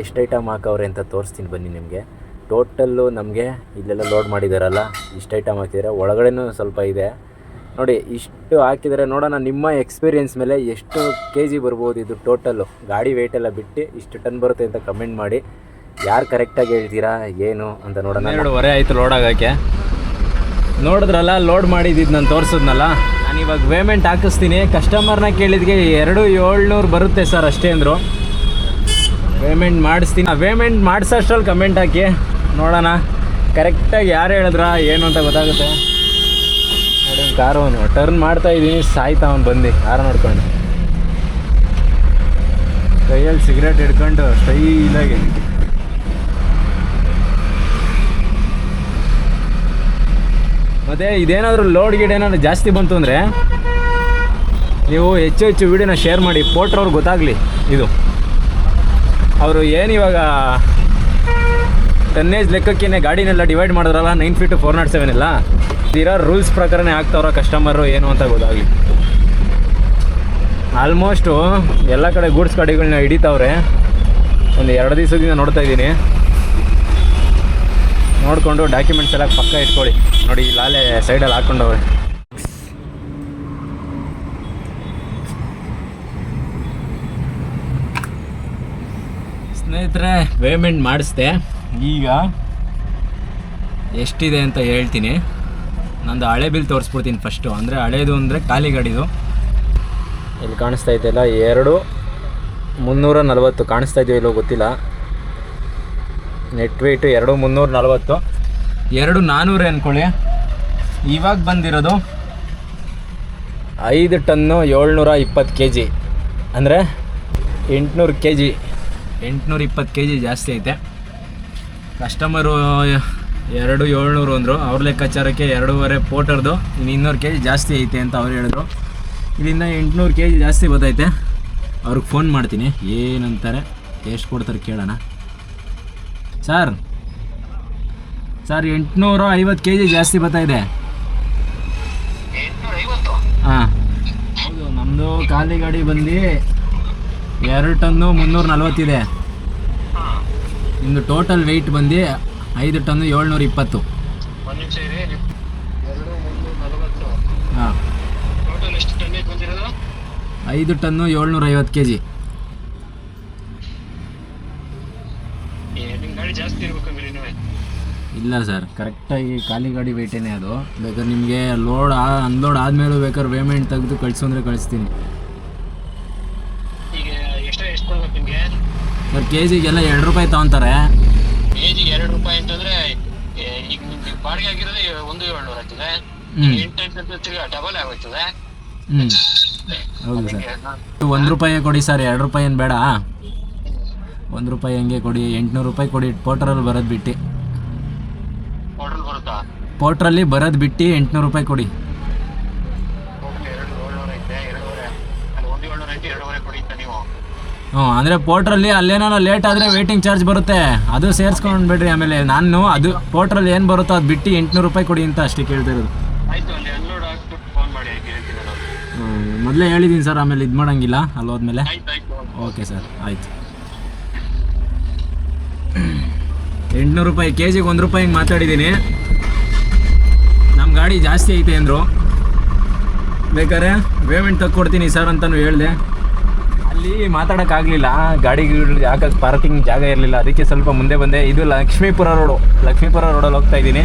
ಎಷ್ಟು ಐಟಮ್ ಹಾಕವ್ರೆ ಅಂತ ತೋರಿಸ್ತೀನಿ ಬನ್ನಿ ನಿಮಗೆ. ಟೋಟಲ್ಲು ನಮಗೆ ಇಲ್ಲೆಲ್ಲ ಲೋಡ್ ಮಾಡಿದಾರಲ್ಲ. ಇಷ್ಟು ಐಟಮ್ ಹಾಕಿದರೆ. ಒಳಗಡೆನೂ ಸ್ವಲ್ಪ ಇದೆ. ನೋಡಿ, ಇಷ್ಟು ಹಾಕಿದರೆ ನೋಡೋಣ, ನಿಮ್ಮ ಎಕ್ಸ್ಪೀರಿಯೆನ್ಸ್ ಮೇಲೆ ಎಷ್ಟು ಕೆ ಜಿ ಬರ್ಬೋದು ಇದು ಟೋಟಲ್ಲು ಗಾಡಿ ವೆಯ್ಟ್ ಎಲ್ಲ ಬಿಟ್ಟು ಇಷ್ಟು ಟನ್ ಬರುತ್ತೆ ಅಂತ ಕಮೆಂಟ್ ಮಾಡಿ. ಯಾರು ಕರೆಕ್ಟಾಗಿ ಹೇಳ್ತೀರಾ, ಏನು ಅಂತ ನೋಡೋಣ. ಎರಡೂವರೆ ಆಯಿತು ಲೋಡ್ ಆಗೋಕ್ಕೆ. ನೋಡಿದ್ರಲ್ಲ ಲೋಡ್ ಮಾಡಿದ್ದು ನಾನು ತೋರಿಸಿದ್ನಲ್ಲ? ನಾನು ಇವಾಗ ಪೇಮೆಂಟ್ ಹಾಕಿಸ್ತೀನಿ. ಕಸ್ಟಮರ್ನ ಕೇಳಿದ್ಗೆ ಎರಡು ಏಳ್ನೂರು ಬರುತ್ತೆ ಸರ್ ಅಷ್ಟೇ ಅಂದರು. ಪೇಮೆಂಟ್ ಮಾಡಿಸ್ತೀನಿ. ಪೇಮೆಂಟ್ ಮಾಡಿಸೋಷ್ಟ್ರಲ್ಲಿ ಕಮೆಂಟ್ ಹಾಕಿ. ನೋಡೋಣ. ಕರೆಕ್ಟಾಗಿ ಯಾರು ಹೇಳಿದ್ರಾ, ಏನು ಅಂತ ಗೊತ್ತಾಗುತ್ತೆ. ಕಾರು ಅವನು. ಟರ್ನ್ ಮಾಡ್ತಾ ಇದ್ದೀನಿ ಸಾಯ್ತಾ ಅವನು ಬಂದು. ಕಾರು ನೋಡ್ಕೊಂಡು. ಕೈಯಲ್ಲಿ ಸಿಗರೇಟ್ ಹಿಡ್ಕೊಂಡು ಸ್ಟೈಲಾಗಿ ಮತ್ತೆ ಇದೇನಾದರೂ ಲೋಡ್ ಗೀಡ್ ಏನಾದ್ರು ಜಾಸ್ತಿ ಬಂತು ಅಂದರೆ ನೀವು ಹೆಚ್ಚು ಹೆಚ್ಚು ವಿಡಿಯೋನ ಶೇರ್ ಮಾಡಿ. ಪೋಟ್ರವ್ರಿಗೆ ಗೊತ್ತಾಗಲಿ ಇದು. ಅವರು ಏನು ಇವಾಗ ಟನ್ನೇಜ್ ಲೆಕ್ಕಕ್ಕೇನೆ ಗಾಡಿನೆಲ್ಲ ಡಿವೈಡ್ ಮಾಡಿದ್ರಲ್ಲ nine feet four naught seven ಎಲ್ಲ ಇರೋ ರೂಲ್ಸ್ ಪ್ರಕಾರನೇ ಆಗ್ತಾವ್ರ ಕಸ್ಟಮರು ಏನು ಅಂತ ಗೊತ್ತಾಗಲಿ. ಆಲ್ಮೋಸ್ಟು ಎಲ್ಲ ಕಡೆ ಗೂಡ್ಸ್ ಗಾಡಿಗಳನ್ನ ಹಿಡಿತಾವ್ರೆ. ಒಂದು ಎರಡು ದಿವಸದಿಂದ ನೋಡ್ತಾ ಇದ್ದೀನಿ. ನೋಡಿಕೊಂಡು ಡಾಕ್ಯುಮೆಂಟ್ಸ್ ಎಲ್ಲ ಪಕ್ಕ ಇಟ್ಕೊಳ್ಳಿ. ನೋಡಿ ಲಾಲೆ ಸೈಡಲ್ಲಿ ಹಾಕ್ಕೊಂಡವ್ರೆ ಸ್ನೇಹಿತರೆ ಪೇಮೆಂಟ್ ಮಾಡಿಸ್ದೆ. ಈಗ ಎಷ್ಟಿದೆ ಅಂತ ಹೇಳ್ತೀನಿ. ನಂದು ಹಳೆ ಬಿಲ್ ತೋರಿಸ್ಬಿಡ್ತೀನಿ ಫಸ್ಟು ಅಂದರೆ ಹಳೇದು ಅಂದರೆ ಖಾಲಿ ಗಾಡಿದು. ಇಲ್ಲಿ ಕಾಣಿಸ್ತಾ ಇದೆಯಲ್ಲ ಎರಡು ಮುನ್ನೂರ ನಲವತ್ತು. ಕಾಣಿಸ್ತಾ ಇದೆಯೋ ಇಲ್ಲೋ ಗೊತ್ತಿಲ್ಲ. ನೆಟ್ ವೆಯ್ಟು ಎರಡು ಮುನ್ನೂರ ನಲವತ್ತು. ಎರಡು ನಾನ್ನೂರೇ ಅಂದ್ಕೊಳ್ಳಿ ಇವಾಗ ಬಂದಿರೋದು ಐದು ಟನ್ನು ಏಳ್ನೂರ ಇಪ್ಪತ್ತು ಕೆ ಜಿ ಅಂದರೆ ಎಂಟುನೂರು ಕೆ ಜಿ ಎಂಟುನೂರ ಇಪ್ಪತ್ತು ಕೆ ಜಿ ಜಾಸ್ತಿ ಐತೆ. ಕಸ್ಟಮರು ಎರಡು ಏಳ್ನೂರು ಅಂದರು. ಅವ್ರ ಲೆಕ್ಕಾಚಾರಕ್ಕೆ ಎರಡೂವರೆ ಪೋಟರ್ದು ಇನ್ನು ಇನ್ನೂರು ಕೆ ಜಿ ಜಾಸ್ತಿ ಐತೆ ಅಂತ ಅವ್ರು ಹೇಳಿದ್ರು. ಇಲ್ಲಿಂದ ಎಂಟುನೂರು ಕೆ ಜಿ ಜಾಸ್ತಿ ಬತ್ತೈತೆ. ಅವ್ರಿಗೆ ಫೋನ್ ಮಾಡ್ತೀನಿ. ಏನಂತಾರೆ ಎಷ್ಟು ಕೊಡ್ತಾರೆ ಕೇಳೋಣ. ಸರ್ ಸರ್ ಎಂಟುನೂರ ಐವತ್ತು ಕೆ ಜಿ ಜಾಸ್ತಿ ಬತ್ತಾಯಿದೆ ಹಾಂ. ಹೌದು ನಮ್ಮದು ಖಾಲಿ ಗಾಡಿ ಬಂದು ಎರಡು ಟನ್ನು ಮುನ್ನೂರ ನಲ್ವತ್ತಿದೆ ನಿಮ್ಮದು ಟೋಟಲ್ ವೆಯ್ಟ್ ಬಂದು ಐದು ಟನ್ನು ಏಳ್ನೂರ ಇಪ್ಪತ್ತು ಹಾಂ. ಐದು ಟನ್ನು ಏಳ್ನೂರ ಐವತ್ತು ಕೆ ಜಿ ಇಲ್ಲ ಸರ್ ಕರೆಕ್ಟಾಗಿ ಖಾಲಿ ಗಾಡಿ ವೆಯ್ಟೇನೆ ಅದು. ಬೇಕಾದ್ರೆ ನಿಮಗೆ ಲೋಡ್ ಅನ್ಲೋಡ್ ಆದಮೇಲೂ ಬೇಕಾದ್ರೆ ಪೇಮೆಂಟ್ ತೆಗೆದು ಕಳಿಸು ಅಂದರೆ ಕಳಿಸ್ತೀನಿ ಈಗ ಎಕ್ಸ್ಟ್ರಾ ಎಷ್ಟು ಕೊಡ್ಬೇಕು ನಿಮಗೆ ಸರ್ ಕೆ ಜಿಗೆಲ್ಲ ಎರಡು ರೂಪಾಯಿ ತಗೊಂತಾರೆ. ಕೆ ಜಿಗೆ ಎರಡು ರೂಪಾಯಿ ಅಂತಂದ್ರೆ ಈಗ ನಿಮ್ಗೆ ಬಾಡಿಗೆ ಆಗಿರೋದು ಒಂದು ಏಳ್ನೂರು ಆಗ್ತದೆ. ಎಂಟು ಎಂಟು ಡಬಲ್ ಆಗೋಗ್ತದೆ ಹೌದು ಸರ್. ಒಂದು ರೂಪಾಯಿ ಕೊಡಿ ಸರ್ ಎರಡು ರೂಪಾಯಿ ಏನು ಬೇಡ. ಒಂದು ರೂಪಾಯಿ ಹಂಗೆ ಕೊಡಿ ಎಂಟುನೂರು ರೂಪಾಯಿ ಕೊಡಿ ಪೋಟ್ರಲ್ಲಿ ಬರೋದು ಬಿಟ್ಟು. ಪೋಟ್ರಲ್ಲಿ ಬರೋದು ಬಿಟ್ಟು ಎಂಟ್ನೂರು ರೂಪಾಯಿ ಕೊಡಿ ಹೋಟೆಲ್ ಎರಡು ಏಳ್ನೂರ ಐತೆ ಎರಡೂವರೆ ಅಲ್ಲಿ ಒಂದು ಏಳ್ನೂರ ಐತೆ ಎರಡೂವರೆ ಕೊಡಿ ಅಂತ ನೀವು ಹ್ಞೂ ಅಂದರೆ ಪೋರ್ಟ್ರಲ್ಲಿ ಅಲ್ಲೇನೋ ಲೇಟ್ ಆದರೆ ವೇಟಿಂಗ್ ಚಾರ್ಜ್ ಬರುತ್ತೆ. ಅದು ಸೇರಿಸ್ಕೊಂಡು ಬಿಡ್ರಿ ಆಮೇಲೆ. ನಾನು ಅದು ಪೋರ್ಟ್ರಲ್ಲಿ ಏನು ಬರುತ್ತೋ ಅದು ಬಿಟ್ಟು ಎಂಟುನೂರು ರೂಪಾಯಿ ಕೊಡಿ ಅಂತ ಅಷ್ಟೇ ಕೇಳ್ತಿರೋದು ಮೊದಲೇ ಹೇಳಿದ್ದೀನಿ ಸರ್ ಆಮೇಲೆ ಇದು ಮಾಡೋಂಗಿಲ್ಲ ಅಲ್ಲಿ ಹೋದ್ಮೇಲೆ ಓಕೆ ಸರ್ ಆಯಿತು. ಎಂಟುನೂರು ರೂಪಾಯಿ ಕೆ ಜಿಗೆ ಒಂದು ರೂಪಾಯಿ ಹಿಂಗೆ ಮಾತಾಡಿದ್ದೀನಿ ನಮ್ಮ ಗಾಡಿ ಜಾಸ್ತಿ ಐತೆ ಅಂದರು. ಬೇಕಾದ್ರೆ ಪೇಮೆಂಟ್ ತಕ್ಕೊಡ್ತೀನಿ ಸರ್ ಅಂತಲೂ ಹೇಳಿದೆ. ಅಲ್ಲಿ ಮಾತಾಡೋಕ್ಕಾಗಲಿಲ್ಲ. ಗಾಡಿ ಯಾಕಕ್ಕೆ ಪಾರ್ಕಿಂಗ್ ಜಾಗ ಇರಲಿಲ್ಲ. ಅದಕ್ಕೆ ಸ್ವಲ್ಪ ಮುಂದೆ ಬಂದೆ. ಇದು ಲಕ್ಷ್ಮೀಪುರ ರೋಡು. ಲಕ್ಷ್ಮೀಪುರ ರೋಡಲ್ಲಿ ಹೋಗ್ತಾ ಇದ್ದೀನಿ.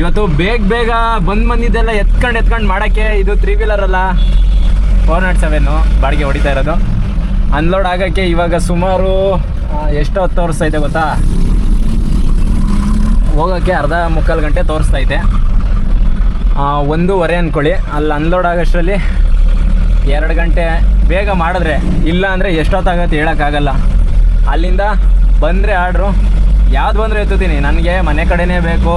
ಇವತ್ತು ಬೇಗ ಬೇಗ ಬಂದು ಬಂದಿದ್ದೆಲ್ಲ ಎತ್ಕೊಂಡು ಎತ್ಕೊಂಡು ಮಾಡೋಕ್ಕೆ ಇದು ತ್ರೀ ವೀಲರ್ ಅಲ್ಲ. ಫೋರ್ ನಾಟ್ ಸೆವೆನ್ನು ಬಾಡಿಗೆ ಹೊಡಿತಾ ಇರೋದು. ಅನ್ಲೋಡ್ ಆಗೋಕ್ಕೆ ಇವಾಗ ಸುಮಾರು ಎಷ್ಟು ಹೊತ್ತು ತೋರಿಸ್ತಾ ಇದೆ ಗೊತ್ತಾ? ಹೋಗೋಕ್ಕೆ ಅರ್ಧ ಮುಕ್ಕಾಲು ಗಂಟೆ ತೋರಿಸ್ತಾ ಇದೆ ಆ, ಒಂದೂವರೆ ಅಂದ್ಕೊಳ್ಳಿ ಅಲ್ಲಿ ಅನ್ಲೋಡ್ ಆಗೋಷ್ಟರಲ್ಲಿ ಎರಡು ಗಂಟೆ ಬೇಗ ಮಾಡಿದ್ರೆ ಇಲ್ಲ ಅಂದರೆ ಎಷ್ಟೊತ್ತಾಗತ್ತೆ ಹೇಳೋಕ್ಕಾಗಲ್ಲ. ಅಲ್ಲಿಂದ ಬಂದರೆ ಆರ್ಡ್ರು. ಯಾವ್ದು ಬಂದರೂ ಎತ್ತುತ್ತೀನಿ. ನನಗೆ ಮನೆ ಕಡೆನೇ ಬೇಕು.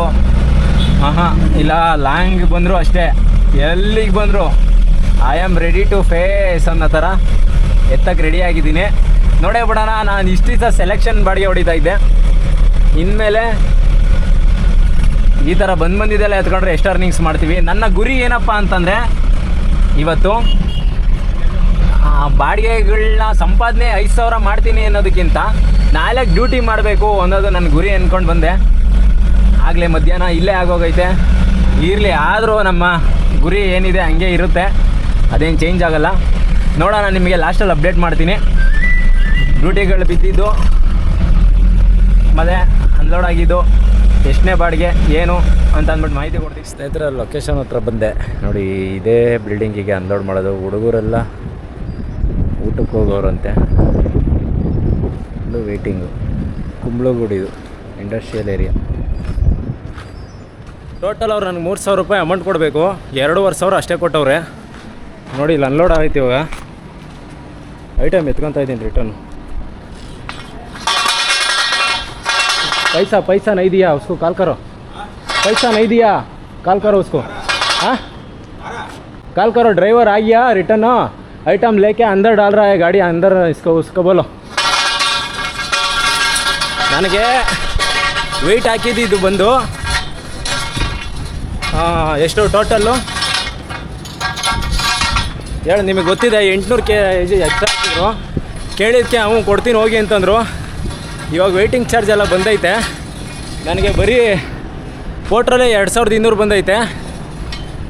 ಹಾಂ ಹಾಂ ಇಲ್ಲ, ಲಾಂಗ್ ಬಂದರೂ ಅಷ್ಟೇ. ಎಲ್ಲಿಗೆ ಬಂದರು? I am ready to face ಅನ್ನೋ ಥರ ಎತ್ತಕ್ಕೆ ರೆಡಿ ಆಗಿದ್ದೀನಿ. ನೋಡೇ ಬಿಡೋಣ, ನಾನು ಇಷ್ಟು ದಿವಸ ಸೆಲೆಕ್ಷನ್ ಬಾಡಿಗೆ ಹೊಡಿತಾ ಇದ್ದೆ. ಇನ್ಮೇಲೆ ಈ ಥರ ಬಂದು ಬಂದಿದ್ದೆಲ್ಲ ಎತ್ಕೊಂಡ್ರೆ ಎಷ್ಟು ಅರ್ನಿಂಗ್ಸ್ ಮಾಡ್ತೀವಿ? ನನ್ನ ಗುರಿ ಏನಪ್ಪ ಅಂತಂದರೆ, ಇವತ್ತು ಬಾಡಿಗೆಗಳನ್ನ ಸಂಪಾದನೆ ಐದು ಸಾವಿರ ಮಾಡ್ತೀನಿ ಅನ್ನೋದಕ್ಕಿಂತ ನಾಲ್ಕು ಡ್ಯೂಟಿ ಮಾಡಬೇಕು ಅನ್ನೋದು ನನ್ನ ಗುರಿ ಅಂದ್ಕೊಂಡು ಬಂದೆ. ಆಗಲೇ ಮಧ್ಯಾಹ್ನ ಇಲ್ಲೇ ಆಗೋಗೈತೆ. ಇರಲಿ, ಆದರೂ ನಮ್ಮ ಗುರಿ ಏನಿದೆ ಹಂಗೆ ಇರುತ್ತೆ. ಅದೇನು ಚೇಂಜ್ ಆಗೋಲ್ಲ. ನೋಡೋಣ, ನಿಮಗೆ ಲಾಸ್ಟಲ್ಲಿ ಅಪ್ಡೇಟ್ ಮಾಡ್ತೀನಿ. ಡ್ಯೂಟಿಗಳು ಬಿದ್ದಿದ್ದು ಮತ್ತು ಅನ್ಲೋಡ್ ಆಗಿದ್ದು ಎಷ್ಟನೇ ಬಾಡಿಗೆ, ಏನು ಅಂತ ಅಂದ್ಬಿಟ್ಟು ಮಾಹಿತಿ ಕೊಡ್ತೀನಿ. ಸ್ನೇಹಿತರ ಲೊಕೇಶನ್ ಹತ್ರ ಬಂದೆ. ನೋಡಿ, ಇದೇ ಬಿಲ್ಡಿಂಗಿಗೆ ಅನ್ಲೋಡ್ ಮಾಡೋದು. ಹುಡುಗರೆಲ್ಲ ಊಟಕ್ಕೆ ಹೋಗೋರಂತೆ. ಇದು ವೇಟಿಂಗು ಕುಂಬ್ಳಗುಡಿದು ಇಂಡಸ್ಟ್ರಿಯಲ್ ಏರಿಯಾ ಟೋಟಲ್ ಅವ್ರು ನನಗೆ ಮೂರು ಸಾವಿರ ರೂಪಾಯಿ ಅಮೌಂಟ್ ಕೊಡಬೇಕು. ಎರಡೂವರೆ ಸಾವಿರ ಅಷ್ಟೇ ಕೊಟ್ಟವ್ರೆ. ನೋಡಿ, ಇಲ್ಲಿ ಅನ್ಲೋಡ್ ಆಯ್ತು ಇವಾಗ. ಐಟಮ್ ಎತ್ಕೊತ ಇದ್ದೀನಿ ರಿಟರ್ನ್ ಪೈಸಾ ಪೈಸಾ ನೈದಿಯಾ? ಉಸ್ಕು, ಕಾಲ್ ಕರೋ. ಪೈಸಾ ನೈದಿಯಾ? ಕಾಲ್ ಕರೋ, ಉಸ್ಕೋ. ಹಾಂ? ಕಾಲ್ ಕರೋ ಡ್ರೈವರ್ ಆಗಿಯಾ ರಿಟರ್ನು आइटम लेके अंदर डाल रहा है गाड़ी अंदर इसको उसको बोलो ನನಗೆ ವೆಯ್ಟ್ ಹಾಕಿದ್ದು ಬಂದು ಆ, ಎಷ್ಟು ಟೋಟಲ್ಲು ಹೇಳು ನಿಮಗೆ ಗೊತ್ತಿದೆ ಎಂಟುನೂರು ಕೆ ಜಿ ಎಕ್ಸ್ಟ್ರಾ ಹಾಕಿದ್ರು ಕೇಳಿದ್ದಕ್ಕೆ ಅವನು ಕೊಡ್ತೀನಿ ಹೋಗಿ ಅಂತಂದರು ಇವಾಗ ವೆಯ್ಟಿಂಗ್ ಚಾರ್ಜ್ ಎಲ್ಲ ಬಂದೈತೆ ನನಗೆ ಬರೀ ಪೋಟ್ರಲ್ಲೇ ಎರಡು ಸಾವಿರದ ಇನ್ನೂರು ಬಂದೈತೆ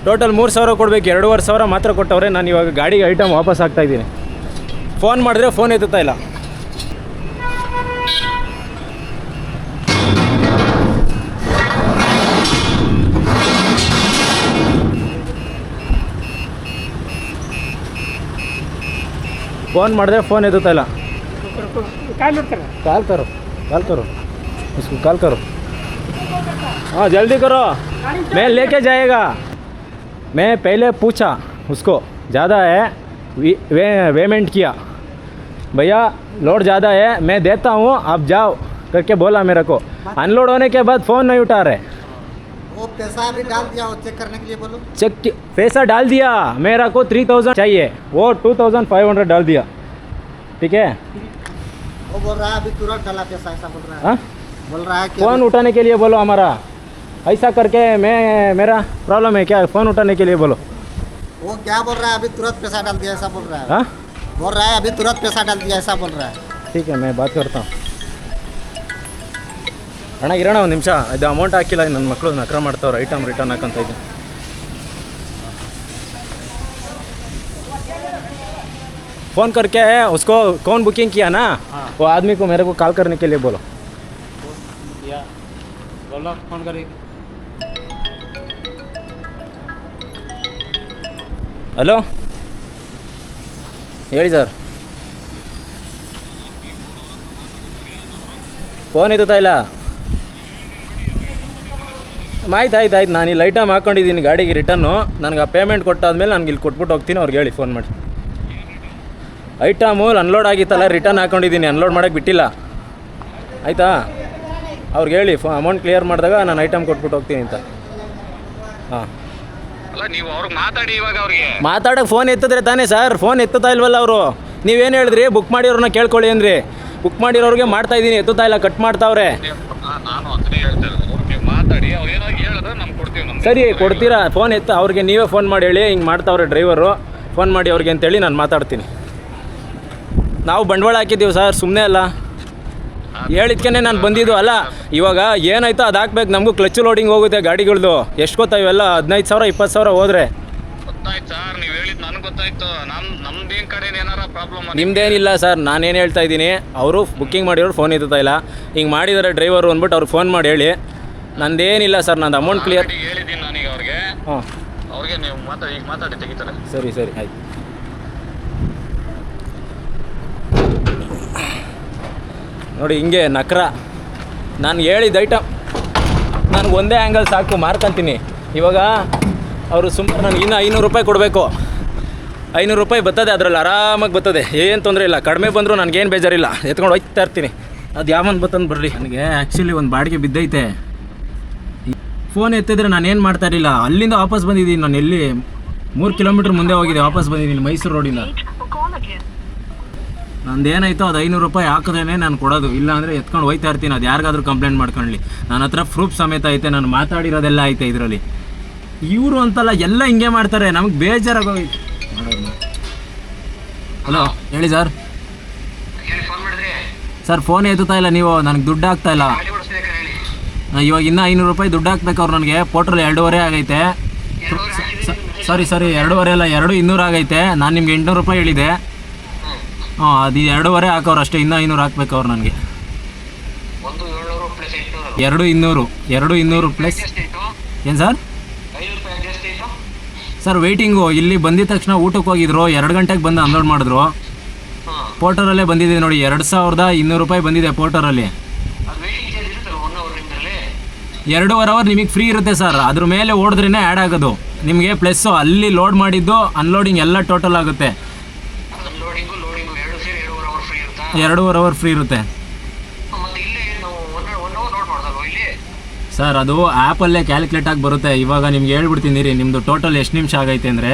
ಟೋಟಲ್ ಮೂರು ಸಾವಿರ ಕೊಡಬೇಕು ಎರಡೂವರೆ ಸಾವಿರ ಮಾತ್ರ ಕೊಟ್ಟವ್ರೆ ನಾನು ಇವಾಗ ಗಾಡಿಗೆ ಐಟಮ್ ವಾಪಸ್ ಆಗ್ತಾಯಿದ್ದೀನಿ ಫೋನ್ ಮಾಡಿದ್ರೆ ಫೋನ್ ಎತ್ತುತ್ತಾ ಇಲ್ಲ. ಫೋನ್ ಮಾಡಿದ್ರೆ ಫೋನ್ ಎತ್ತುತ್ತಾ ಇಲ್ಲ. ಕಾಲ್ ತರು ಕಾಲ್ ತರು. ಕಾಲ್ ತರು. ಹಾಂ ಜಲ್ದಿ ಕರೋ ಮೇಲೆ ಲೇಕೇಜ್ ಜಾಯೇಗಾ मैं पहले पूछा उसको ज़्यादा है? वी- वे पेमेंट किया भैया लोड ज़्यादा है मैं देता हूँ आप जाओ करके बोला मेरे को। अनलोड होने के बाद फ़ोन नहीं उठा रहे। वो पैसा अभी डाल दिया चेक करने के लिए बोलो। चेक पैसा डाल दिया मेरा को थ्री थाउज़ेंड चाहिए वो टू थाउज़ेंड फाइव हंड्रेड डाल दिया। ठीक है? वो बोल रहा है अभी तुरंत डाला पैसा ऐसा बोल रहा है। हाँ? बोल रहा है फ़ोन उठाने के लिए बोलो हमारा। ऐसा करके मैं मेरा प्रॉब्लम है क्या फ़ोन उठाने के लिए बोलो अभी- वो क्या बोल रहा है अभी तुरंत पैसा डाल दिया ऐसा बोल रहा है हाँ बोल रहा है अभी तुरंत पैसा डाल दिया ऐसा बोल रहा है ठीक है मैं बात करता हूँ ಅಣ್ಣ ಇರೋಣ ಒಂದು ನಿಮಿಷ ಇದು ಅಮೌಂಟ್ ಹಾಕಿಲ್ಲ ನನ್ನ ಮಕ್ಕಳು ನಕ್ರ ಮಾಡ್ತಾವ್ರೆ ಐಟಮ್ ರಿಟರ್ನ್ ಹಾಕಂತ ಇದ್ದೀನಿ फ़ोन करके उसको कौन बुकिंग किया ना वो आदमी को मेरे को कॉल करने के लिए बोलो या बोलो फोन करी ಹಲೋ? ಹೇಳಿ ಸರ್. ಫೋನ್ ಎತ್ತುತ್ತಾ ಇಲ್ಲ? ಆಯ್ತು ಆಯ್ತು ಆಯ್ತು. ನಾನು ಇಲ್ಲಿ ಐಟಮ್ ಹಾಕ್ಕೊಂಡಿದ್ದೀನಿ ಗಾಡಿಗೆ ರಿಟರ್ನು ನನಗೆ ಆ ಪೇಮೆಂಟ್ ಕೊಟ್ಟಾದ್ಮೇಲೆ ನನಗೆ ಇಲ್ಲಿ ಕೊಟ್ಬಿಟ್ಟು ಹೋಗ್ತೀನಿ, ಅವ್ರಿಗೆ ಹೇಳಿ ಫೋನ್ ಮಾಡಿ. ಐಟಮು ಅನ್ಲೋಡ್ ಆಗಿತ್ತಲ್ಲ ರಿಟರ್ನ್ ಹಾಕ್ಕೊಂಡಿದ್ದೀನಿ ಅನ್ಲೋಡ್ ಮಾಡೋಕ್ಕೆ ಬಿಟ್ಟಿಲ್ಲ. ಆಯಿತಾ? ಅವ್ರಿಗೆ ಹೇಳಿ, ಫೋ ಅಮೌಂಟ್ ಕ್ಲಿಯರ್ ಮಾಡಿದಾಗ ನಾನು ಐಟಮ್ ಕೊಟ್ಬಿಟ್ಟು ಹೋಗ್ತೀನಿ ಅಂತ. ಹಾಂ. ಅಲ್ಲ ನೀವು ಅವ್ರಿಗೆ ಮಾತಾಡಿ ಇವಾಗ ಅವ್ರಿಗೆ. ಮಾತಾಡೋಕೆ ಫೋನ್ ಎತ್ತಿದ್ರೆ ತಾನೇ ಸರ್ ಫೋನ್ ಎತ್ತುತ್ತಾ ಇಲ್ವಲ್ಲ ಅವರು? ನೀವೇನು ಹೇಳಿದ್ರಿ? ಬುಕ್ ಮಾಡಿರೋರನ್ನ ಕೇಳ್ಕೊಳ್ಳಿ ಅಂದ್ರಿ ಬುಕ್ ಮಾಡಿರೋರಿಗೆ ಮಾಡ್ತಾ ಇದ್ದೀನಿ. ಎತ್ತುತ್ತಾ ಇಲ್ಲ ಕಟ್ ಮಾಡ್ತಾವ್ರೆ. ನಾನು ಅದನ್ನೇ ಹೇಳ್ತಾ ಇರೋದು. ಅವ್ರಿಗೆ ಮಾತಾಡಿ ಅವ್ರು ಏನಾಗಿ ಹೇಳಿದ್ರೆ ನಮ್ಗೆ ಕೊಡ್ತೀವಿ ನಮ್ಗೆ. ಸರಿ ಕೊಡ್ತೀರಾ? ಫೋನ್ ಎತ್ತ ಅವ್ರಿಗೆ ನೀವೇ ಫೋನ್ ಮಾಡಿ ಹೇಳಿ ಹಿಂಗೆ ಮಾಡ್ತಾವ್ರೆ ಡ್ರೈವರು ಫೋನ್ ಮಾಡಿ ಅವ್ರಿಗೆ ಅಂತೇಳಿ ನಾನು ಮಾತಾಡ್ತೀನಿ. ನಾವು ಬಂಡವಾಳ ಹಾಕಿದ್ದೀವಿ ಸರ್ ಸುಮ್ಮನೆ ಅಲ್ಲ. ಹೇಳಿದ್ಕೆ ನಾನು ಬಂದಿದ್ದು. ಅಲ್ಲ ಇವಾಗ ಏನಾಯ್ತೋ ಅದು ಹಾಕ್ಬೇಕು ನಮಗೂ ಕ್ಲಚ್ ಲೋಡಿಂಗ್ ಹೋಗುತ್ತೆ ಗಾಡಿಗಳದ್ದು ಎಷ್ಟು ಗೊತ್ತಾ ಇವೆಲ್ಲ? ಹದಿನೈದು ಸಾವಿರ ಇಪ್ಪತ್ತು ಸಾವಿರ ಹೋದ್ರೆ. ಗೊತ್ತಾಯ್ತು ಸರ್ ನೀವು ಹೇಳಿದ್ ನನಗೆ ಗೊತ್ತಾಯ್ತು. ನಮ್ ನಮ್ದೇನ್ ಕಡೆ ಏನಾರ ಪ್ರಾಬ್ಲಮ್ ನಿಮ್ದೇನಿಲ್ಲ ಸರ್ ನಾನೇನು ಹೇಳ್ತಾ ಇದ್ದೀನಿ. ಅವರು ಬುಕ್ಕಿಂಗ್ ಮಾಡಿರೋರು ಫೋನ್ ಎತ್ತುತ್ತಾ ಇಲ್ಲ. ಹಿಂಗೆ ಮಾಡಿದ್ದಾರೆ ಡ್ರೈವರು ಅಂದ್ಬಿಟ್ಟು ಅವ್ರು ಫೋನ್ ಮಾಡಿ ಹೇಳಿ. ನಂದೇನಿಲ್ಲ ಸರ್ ನಂದು ಅಮೌಂಟ್ ಕ್ಲಿಯರ್ ಹೇಳಿದ್ದೀನಿ ನಾನೀಗ ಅವ್ರಿಗೆ. ಹಾಂ. ಅವ್ರಿಗೆ ನೀವು ಮಾತಾಡಿ ಈಗ ಮಾತಾಡಿ ತೆಗಿತಾರೆ. ಸರಿ ಸರಿ ಆಯ್ತು. ನೋಡಿ ಹಿಂಗೆ ನಕ್ರ. ನಾನು ಹೇಳಿದ ಐಟಮ್ ನನಗೆ ಒಂದೇ ಆ್ಯಂಗಲ್ ಸಾಕು ಮಾರ್ಕೊಂತೀನಿ ಇವಾಗ ಅವರು ಸುಮ್ಮನೆ ನನಗೆ ಇನ್ನೂ ಐನೂರು ರೂಪಾಯಿ ಕೊಡಬೇಕು. ಐನೂರು ರೂಪಾಯಿ ಬರ್ತದೆ ಅದರಲ್ಲಿ, ಆರಾಮಾಗಿ ಬರ್ತದೆ. ಏನು ತೊಂದರೆ ಇಲ್ಲ. ಕಡಿಮೆ ಬಂದರೂ ನನಗೇನು ಬೇಜಾರಿಲ್ಲ. ಎತ್ಕೊಂಡು ಹೋಗ್ತಾ ಇರ್ತೀನಿ. ಅದು ಯಾವನ್ ಬತ್ತಂದು ಬರಲಿ. ನನಗೆ ಆ್ಯಕ್ಚುಲಿ ಒಂದು ಬಾಡಿಗೆ ಬಿದ್ದೈತೆ. ಫೋನ್ ಎತ್ತಿದ್ರೆ ನಾನು ಏನು ಮಾಡ್ತಾ ಇರಲಿಲ್ಲ. ಅಲ್ಲಿಂದ ವಾಪಸ್ ಬಂದಿದ್ದೀನಿ. ನಾನು ಎಲ್ಲಿ ಮೂರು ಕಿಲೋಮೀಟ್ರ್ ಮುಂದೆ ಹೋಗಿದೆ ವಾಪಸ್ ಬಂದಿದ್ದೀನಿ ಮೈಸೂರು ರೋಡಿಂದ. ನಂದು ಏನಾಯಿತು ಅದು ಐನೂರು ರೂಪಾಯಿ ಹಾಕದೇನೆ ನಾನು ಕೊಡೋದು. ಇಲ್ಲ ಅಂದರೆ ಎತ್ಕೊಂಡು ಹೋಯ್ತಾ ಇರ್ತೀನಿ. ಅದು ಯಾರಿಗಾದ್ರೂ ಕಂಪ್ಲೇಂಟ್ ಮಾಡ್ಕೊಳ್ಳಿ ನನ್ನ ಹತ್ರ ಪ್ರೂಫ್ ಸಮೇತ ಐತೆ ನಾನು ಮಾತಾಡಿರೋದೆಲ್ಲ ಐತೆ ಇದರಲ್ಲಿ. ಇವರು ಅಂತಲ್ಲ ಎಲ್ಲ ಹಿಂಗೆ ಮಾಡ್ತಾರೆ. ನಮಗೆ ಬೇಜಾರಾಗೋಯ್ತು ಹಲೋ ಹೇಳಿ ಸರ್. ಸರ್ ಫೋನ್ ಎತ್ತುತ್ತಾ ಇಲ್ಲ ನೀವು? ನನಗೆ ದುಡ್ಡು ಹಾಕ್ತಾ ಇಲ್ಲ. ಇವಾಗ ಇನ್ನೂ ಐನೂರು ರೂಪಾಯಿ ದುಡ್ಡು ಹಾಕ್ಬೇಕು ಅವ್ರು ನನಗೆ. ಪೋಟ್ರಲ್ಲಿ ಎರಡೂವರೆ ಆಗೈತೆ. ಸಾರಿ ಸಾರಿ. ಎರಡೂವರೆ ಅಲ್ಲ ಎರಡು ಇನ್ನೂರು ಆಗೈತೆ. ನಾನು ನಿಮ್ಗೆ ಎಂಟುನೂರು ರೂಪಾಯಿ ಹೇಳಿದೆ. ಹಾಂ ಅದು ಎರಡೂವರೆ ಹಾಕೋರು ಅಷ್ಟೇ. ಇನ್ನೂ ಐನೂರು ಹಾಕ್ಬೇಕು ಅವ್ರು ನನಗೆ. ಒಂದು ಏಳ್ನೂರು ಪ್ಲಸ್ ಎಂಟುನೂರು. ಎರಡು ಇನ್ನೂರು. ಎರಡು ಇನ್ನೂರು ಪ್ಲಸ್ ಏನು ಸರ್? ಐನೂರು ರೂಪಾಯಿ ಜಾಸ್ತಿ ಆಯ್ತು ಸರ್ ವೆಯ್ಟಿಂಗು ಇಲ್ಲಿ ಬಂದಿದ ತಕ್ಷಣ ಊಟಕ್ಕೆ ಹೋಗಿದ್ರು. ಎರಡು ಗಂಟೆಗೆ ಬಂದು ಅನ್ಲೋಡ್ ಮಾಡಿದ್ರು. ಪೋರ್ಟರಲ್ಲೇ ಬಂದಿದ್ದೀವಿ ಬಂದಿದೆ ನೋಡಿ. ಎರಡು ಸಾವಿರದ ಇನ್ನೂರು ರೂಪಾಯಿ ಬಂದಿದೆ ಪೋರ್ಟರಲ್ಲಿ ಅದು ವೇಟಿಂಗ್ ಚಾರ್ಜ್ ಇರುತ್ತಲ್ಲ ಒನ್ ಅವರ್ ನಿಮ್ಮಲ್ಲಿ ಎರಡೂವರೆ ಅವರ್ ನಿಮಗೆ ಫ್ರೀ ಇರುತ್ತೆ ಸರ್. ಅದ್ರ ಮೇಲೆ ಓಡಿದ್ರೇ ಆ್ಯಡ್ ಆಗೋದು. ನಿಮಗೆ ಪ್ಲಸ್ಸು ಅಲ್ಲಿ ಲೋಡ್ ಮಾಡಿದ್ದು ಅನ್ಲೋಡಿಂಗ್ ಎಲ್ಲ ಟೋಟಲ್ ಆಗುತ್ತೆ ಅನ್ಲೋಡಿಂಗು ಲೋಡಿಂಗು ಎರಡು ಸೇರಿ ಎರಡೂವರೆ ಅವರ್ ಫ್ರೀ ಇರುತ್ತಾ ಎರಡೂವರೆ ಅವರ್ ಫ್ರೀ ಇರುತ್ತೆ. ಸರ್ ಅದು ಆ್ಯಪಲ್ಲೇ ಕ್ಯಾಲ್ಕುಲೇಟ್ ಆಗಿ ಬರುತ್ತೆ. ಇವಾಗ ನಿಮ್ಗೆ ಹೇಳ್ಬಿಡ್ತೀನಿ ರೀ ನಿಮ್ಮದು ಟೋಟಲ್ ಎಷ್ಟು ನಿಮಿಷ ಆಗೈತೆ ಅಂದರೆ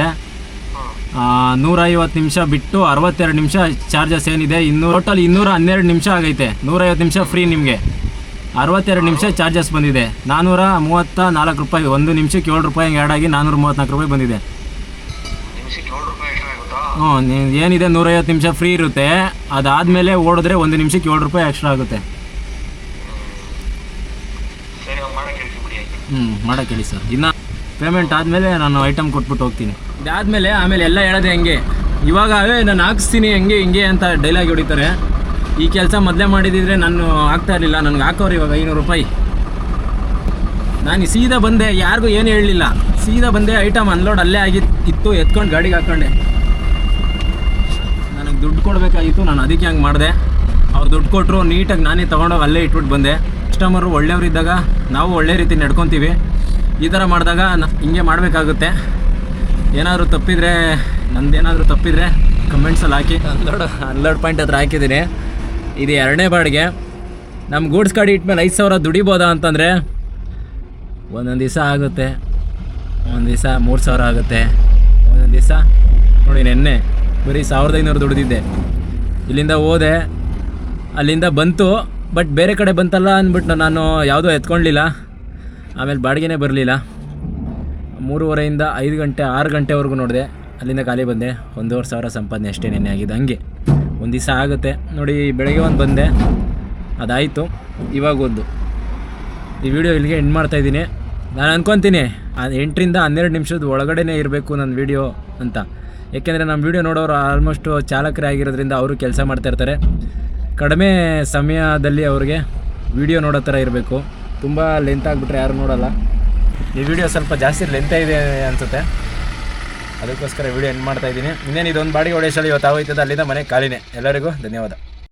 ನೂರೈವತ್ತು ನಿಮಿಷ ಬಿಟ್ಟು ಅರವತ್ತೆರಡು ನಿಮಿಷ ಚಾರ್ಜಸ್ ಏನಿದೆ? ಇನ್ನೂರು ಟೋಟಲ್ ಇನ್ನೂರ ಹನ್ನೆರಡು ನಿಮಿಷ ಆಗೈತೆ. ನೂರೈವತ್ತು ನಿಮಿಷ ಫ್ರೀ ನಿಮಗೆ. ಅರವತ್ತೆರಡು ನಿಮಿಷ ಚಾರ್ಜಸ್ ಬಂದಿದೆ. ನಾನ್ನೂರ ಮೂವತ್ತ ನಾಲ್ಕು ರೂಪಾಯಿ ಒಂದು ನಿಮಿಷಕ್ಕೆ ಏಳು ರೂಪಾಯಿ ಹಂಗೆ ಆ್ಯಡ್ ಆಗಿ ನಾನ್ನೂರ ಮೂವತ್ತ್ನಾಲ್ಕು ರೂಪಾಯಿ ಬಂದಿದೆ ನಿಮಿಷಕ್ಕೆ ಏಳು ರೂಪಾಯಿ ಎಕ್ಸ್ಟ್ರಾ ಆಗುತ್ತಾ ಹ್ಞೂ ಏನಿದೆ ನೂರೈವತ್ತು ನಿಮಿಷ ಫ್ರೀ ಇರುತ್ತೆ. ಅದಾದಮೇಲೆ ಓಡಿದ್ರೆ ಒಂದು ನಿಮಿಷಕ್ಕೆ ಏಳು ರೂಪಾಯಿ ಎಕ್ಸ್ಟ್ರಾ ಆಗುತ್ತೆ. ಹ್ಞೂ ಮಾಡೋಕ್ಕೆ ಹೇಳಿ ಸರ್. ಇನ್ನು ಪೇಮೆಂಟ್ ಆದಮೇಲೆ ನಾನು ಐಟಮ್ ಕೊಟ್ಬಿಟ್ಟು ಹೋಗ್ತೀನಿ. ಇದಾದಮೇಲೆ ಆಮೇಲೆ ಎಲ್ಲ ಹೇಳೋದೆ ಹೆಂಗೆ? ಇವಾಗ ನಾನು ಹಾಕಿಸ್ತೀನಿ ಹೆಂಗೆ ಹಿಂಗೆ ಅಂತ ಡೈಲಾಗ್ ಹೊಡಿತಾರೆ. ಈ ಕೆಲಸ ಮೊದಲೇ ಮಾಡಿದಿದ್ರೆ ನಾನು ಆಗ್ತಾ ಇರಲಿಲ್ಲ. ನನಗೆ ಹಾಕೋರು ಇವಾಗ ಐನೂರು ರೂಪಾಯಿ. ನಾನು ಸೀದಾ ಬಂದೆ ಯಾರಿಗೂ ಏನು ಹೇಳಲಿಲ್ಲ. ಸೀದಾ ಬಂದೆ ಐಟಮ್ ಅನ್ಲೋಡ್ ಅಲ್ಲೇ ಆಗಿತ್ತು ಇತ್ತು ಎತ್ಕೊಂಡು ಗಾಡಿಗೆ ಹಾಕ್ಕೊಂಡೆ ದುಡ್ಡು ಕೊಡಬೇಕಾಗಿತ್ತು, ನಾನು ಅದಕ್ಕೆ ಹಂಗೆ ಮಾಡಿದೆ. ಅವ್ರು ದುಡ್ಡು ಕೊಟ್ಟರು ನೀಟಾಗಿ ನಾನೇ ತೊಗೊಂಡೋಗಿ ಅಲ್ಲೇ ಇಟ್ಬಿಟ್ಟು ಬಂದೆ. ಕಸ್ಟಮರು ಒಳ್ಳೆಯವರಿದ್ದಾಗ ನಾವು ಒಳ್ಳೆ ರೀತಿ ನಡ್ಕೊತೀವಿ. ಈ ಥರ ಮಾಡಿದಾಗ ಹಿಂಗೆ ಮಾಡಬೇಕಾಗುತ್ತೆ. ಏನಾದರೂ ತಪ್ಪಿದರೆ, ನಂದೇನಾದರೂ ತಪ್ಪಿದರೆ ಕಮೆಂಟ್ಸಲ್ಲಿ ಹಾಕಿ. ಅನ್ಲೋಡ್ ಅನ್ಲೋಡ್ ಪಾಯಿಂಟ್ ಹತ್ರ ಹಾಕಿದ್ದೀನಿ. ಇದು ಎರಡನೇ ಬಾಡಿಗೆ. ನಮ್ಮ ಗೂಡ್ಸ್ ಗಾಡಿ ಇಟ್ಮೇಲೆ ಐದು ಸಾವಿರ ದುಡಿಬೋದಾ ಅಂತಂದರೆ ಒಂದೊಂದು ದಿವಸ ಆಗುತ್ತೆ. ಒಂದು ದಿವಸ ಮೂರು ಸಾವಿರ ಆಗುತ್ತೆ. ಒಂದೊಂದು ದಿವಸ ನೋಡಿ ನೆನ್ನೆ ಬರೀ ಸಾವಿರದ ಐನೂರು ದುಡಿದಿದ್ದೆ. ಇಲ್ಲಿಂದ ಹೋದೆ, ಅಲ್ಲಿಂದ ಬಂತು ಬಟ್ ಬೇರೆ ಕಡೆ ಬಂತಲ್ಲ ಅಂದ್ಬಿಟ್ಟು ನಾನು ಯಾವುದೂ ಎತ್ಕೊಳ್ಳಿಲ್ಲ ಆಮೇಲೆ ಬಾಡಿಗೆನೇ ಬರಲಿಲ್ಲ. ಮೂರುವರೆಯಿಂದ ಐದು ಗಂಟೆ, ಆರು ಗಂಟೆವರೆಗೂ ನೋಡಿದೆ. ಅಲ್ಲಿಂದ ಖಾಲಿ ಬಂದೆ. ಒಂದೂವರೆ ಸಾವಿರ ಸಂಪಾದನೆ ಅಷ್ಟೇ ನೆನೆ ಆಗಿದೆ ಹಂಗೆ. ಒಂದು ದಿವಸ ಆಗುತ್ತೆ. ನೋಡಿ, ಬೆಳಗ್ಗೆ ಒಂದು ಬಂದೆ. ಅದಾಯಿತು. ಇವಾಗ ಒಂದು. ಈ ವಿಡಿಯೋ ಇಲ್ಲಿಗೆ ಎಂಡ್ ಮಾಡ್ತಾಯಿದ್ದೀನಿ ನಾನು ಅಂದ್ಕೊತೀನಿ ಅದು ಎಂಟರಿಂದ ಹನ್ನೆರಡು ನಿಮಿಷದ ಒಳಗಡೆನೇ ಇರಬೇಕು ನನ್ನ ವಿಡಿಯೋ ಅಂತ. ಏಕೆಂದರೆ ನಮ್ಮ ವಿಡಿಯೋ ನೋಡೋರು ಆಲ್ಮೋಸ್ಟು ಚಾಲಕರೇ ಆಗಿರೋದ್ರಿಂದ ಅವರು ಕೆಲಸ ಮಾಡ್ತಾ ಇರ್ತಾರೆ. ಕಡಿಮೆ ಸಮಯದಲ್ಲಿ ಅವ್ರಿಗೆ ವಿಡಿಯೋ ನೋಡೋ ಥರ ಇರಬೇಕು. ತುಂಬ ಲೆಂತ್ ಆಗಿಬಿಟ್ರೆ ಯಾರು ನೋಡೋಲ್ಲ. ಈ ವಿಡಿಯೋ ಸ್ವಲ್ಪ ಜಾಸ್ತಿ ಲೆಂತ ಇದೆ ಅನಿಸುತ್ತೆ. ಅದಕ್ಕೋಸ್ಕರ ವಿಡಿಯೋ ಎಂಡ್ ಮಾಡ್ತಾ ಇದ್ದೀನಿ. ಇನ್ನೇನು, ಇದೊಂದು ಬಾಡಿಗೆ ಹೊಡೆಯೋಷ್ಟಲ್ಲಿ ಇವತ್ತು ಆಗೋಯ್ತದೆ. ಅಲ್ಲಿಂದ ಮನೆ ಖಾಲಿನೇ. ಎಲ್ಲರಿಗೂ ಧನ್ಯವಾದ.